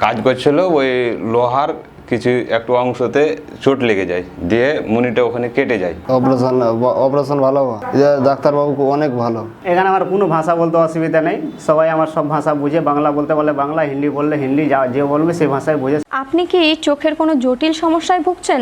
কাজ করছিল ওই লোহার কিছু একটু অংশতে চোট লেগে যায় দিয়ে মুনিটা ওখানে কেটে যায়। অপারেশন অপারেশন ভালো? ডাক্তারবাবু অনেক ভালো। এখানে আমার কোনো ভাষা বলতে অসুবিধা নেই। সবাই আমার সব ভাষা বুঝে বাংলা বলতে বলে বাংলা হিন্দি বললে হিন্দি যা যে বলবে সেই ভাষায় বুঝে। আপনি কি চোখের কোনো জটিল সমস্যায় ভুগছেন?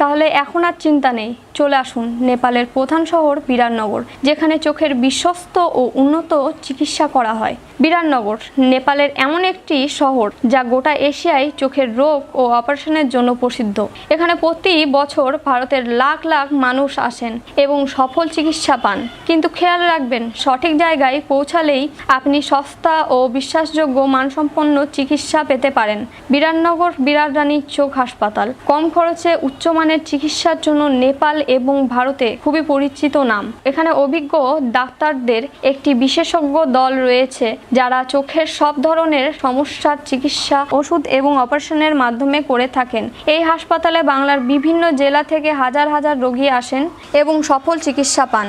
তাহলে এখন আর চিন্তা নেই। চলে আসুন নেপালের প্রধান শহর বিরাটনগর যেখানে চোখের বিশ্বস্ত ও উন্নত চিকিৎসা করা হয়। বিরাটনগর নেপালের এমন একটি শহর যা গোটা এশিয়ায় চোখের রোগ ও অপারেশনের জন্য প্রসিদ্ধ। এখানে প্রতি বছর ভারতের লাখ লাখ মানুষ আসেন এবং সফল চিকিৎসা পান। কিন্তু খেয়াল রাখবেন, সঠিক জায়গায় পৌঁছালেই আপনি সস্তা ও বিশ্বাসযোগ্য মানসম্পন্ন চিকিৎসা পেতে পারেন। বিরাটনগর বিরাট রানী চোখ হাসপাতাল। কম খরচে উচ্চমানের চিকিৎসার জন্য নেপাল এবং ভারতে খুবই পরিচিত নাম। এখানে অভিজ্ঞ ডাক্তারদের একটি বিশেষজ্ঞ দল রয়েছে, যারা চোখের সব ধরনের সমস্যার চিকিৎসা, ওষুধ এবং অপারেশনের মাধ্যমে করে থাকেন। এই হাসপাতালে বাংলার বিভিন্ন জেলা থেকে হাজার হাজার রোগী আসেন এবং সফল চিকিৎসা পান।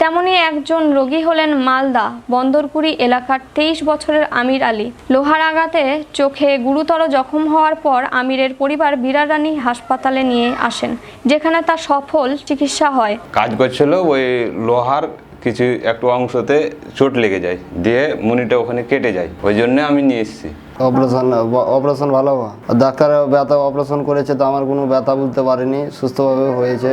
তেমনি একজন রোগী হলেন মালদা, বন্দরপুরি এলাকার তেইশ বছরের আমির আলী। লোহার আঘাতে চোখে গুরুতর জখম হওয়ার পর আমিরের পরিবার বিরারানী হাসপাতালে নিয়ে আসেন, যেখানে তার সফল চিকিৎসা হয়। কাজ করছিল, ওই লোহার কিছু একটু অংশতে চোট লেগে যায়, দিয়ে মুনিটা ওখানে কেটে যায়। ওই জন্য আমি নিয়ে এসেছি। অপারেশন অপারেশন ভালো ডাক্তার ব্যথা অপারেশন করেছে তো আমার কোনো ব্যথা বলতে পারেনি সুস্থভাবে হয়েছে।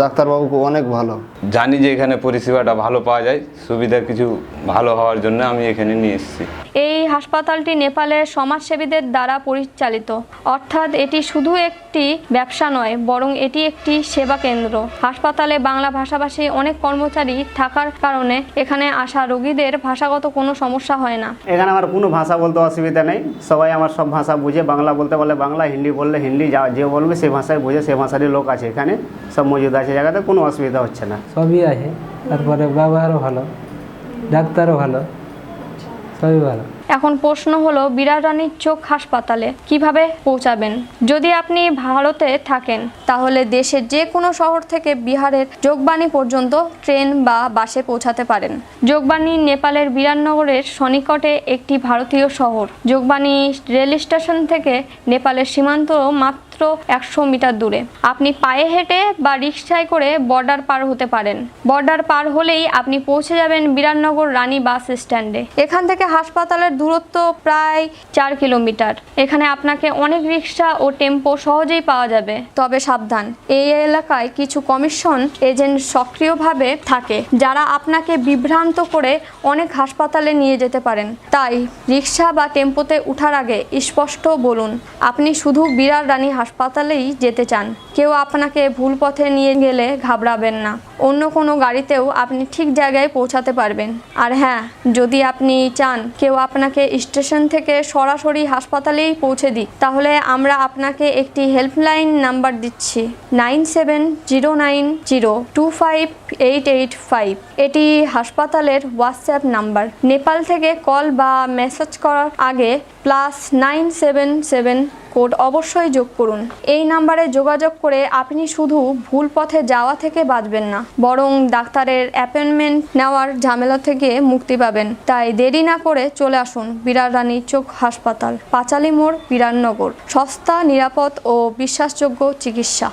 ডাক্তারবাবু অনেক ভালো। জানি যে এখানে পরিষেবাটা ভালো পাওয়া যায় সুবিধা কিছু ভালো হওয়ার জন্য আমি এখানে নিয়ে এসেছি। এই হাসপাতালটি নেপালের সমাজসেবীদের দ্বারা পরিচালিত। অর্থাৎ এটি শুধু একটি ব্যবসা নয় বরং এটি একটি সেবা কেন্দ্র। হাসপাতালে বাংলা ভাষাভাষী অনেক কর্মচারী থাকার কারণে এখানে আসা রোগীদের ভাষাগত কোনো সমস্যা হয় না। এখানে আমার কোনো ভাষা বলতে অসুবিধা নেই। সবাই আমার সব ভাষা বুঝে, বাংলা বলতে বলে বাংলা, হিন্দি বললে হিন্দি, যা যে বলবে সে ভাষায় বুঝে, সে ভাষারই লোক আছে এখানে। সব মজুদ আছে জায়গাতে, কোনো অসুবিধা হচ্ছে না। সবই আছে। তারপরে ব্যবহারও ভালো, ডাক্তারও ভালো, সবই ভালো। এখন প্রশ্ন হলো বিরাট রানীর চোখ হাসপাতালে কীভাবে পৌঁছাবেন? যদি আপনি ভারতে থাকেন, তাহলে দেশের যে কোনো শহর থেকে বিহারের যোগবাণী পর্যন্ত ট্রেন বা বাসে পৌঁছাতে পারেন। যোগবাণী নেপালের বিরাটনগরের সনিকটে একটি ভারতীয় শহর। যোগবাণী রেল স্টেশন থেকে নেপালের সীমান্ত মাত্র একশো মিটার দূরে। আপনি পায়ে হেঁটে বা রিক্সায় করে বর্ডার পার হতে পারেন। বর্ডার পার হলেই আপনি পৌঁছে যাবেন বিরাটনগর রানী বাস স্ট্যান্ডে। এখান থেকে হাসপাতালের দূরত্ব প্রায় চার কিলোমিটার। এখানে আপনাকে অনেক রিক্সা ও টেম্পো সহজেই পাওয়া যাবে। তবে সাবধান, এই এলাকায় কিছু কমিশন এজেন্ট সক্রিয়ভাবে থাকে, যারা আপনাকে বিভ্রান্ত করে অনেক হাসপাতালে নিয়ে যেতে পারেন। তাই রিক্সা বা টেম্পোতে উঠার আগে স্পষ্ট বলুন, আপনি শুধু বিরাট রানী হাসপাতালেই যেতে চান। কেউ আপনাকে ভুল পথে নিয়ে গেলে ঘাবড়াবেন না। অন্য কোনো গাড়িতেও আপনি ঠিক জায়গায় পৌঁছাতে পারবেন। আর হ্যাঁ যদি আপনি চান কেউ আপনাকে স্টেশন থেকে সরাসরি হাসপাতালেই পৌঁছে দিক, তাহলে আমরা আপনাকে একটি হেল্পলাইন নাম্বার দিচ্ছি। Nine seven zero nine zero two five eight eight five. এটি হাসপাতালের হোয়াটসঅ্যাপ নাম্বার। নেপাল থেকে কল বা মেসেজ করার আগে plus nine seven seven code অবশ্যই যোগ করুন। এই নাম্বারে যোগাযোগ করে আপনি শুধু ভুল পথে যাওয়া থেকে বাঁচবেন না, বরং ডাক্তারের অ্যাপয়েন্টমেন্ট নেওয়ার ঝামেলা থেকে মুক্তি পাবেন। তাই দেরি না করে চলে আসুন বিরাট রানী চোখ হাসপাতাল, পাঁচালি মোড় বিরাননগর। সস্তা, নিরাপদ ও বিশ্বাসযোগ্য চিকিৎসা।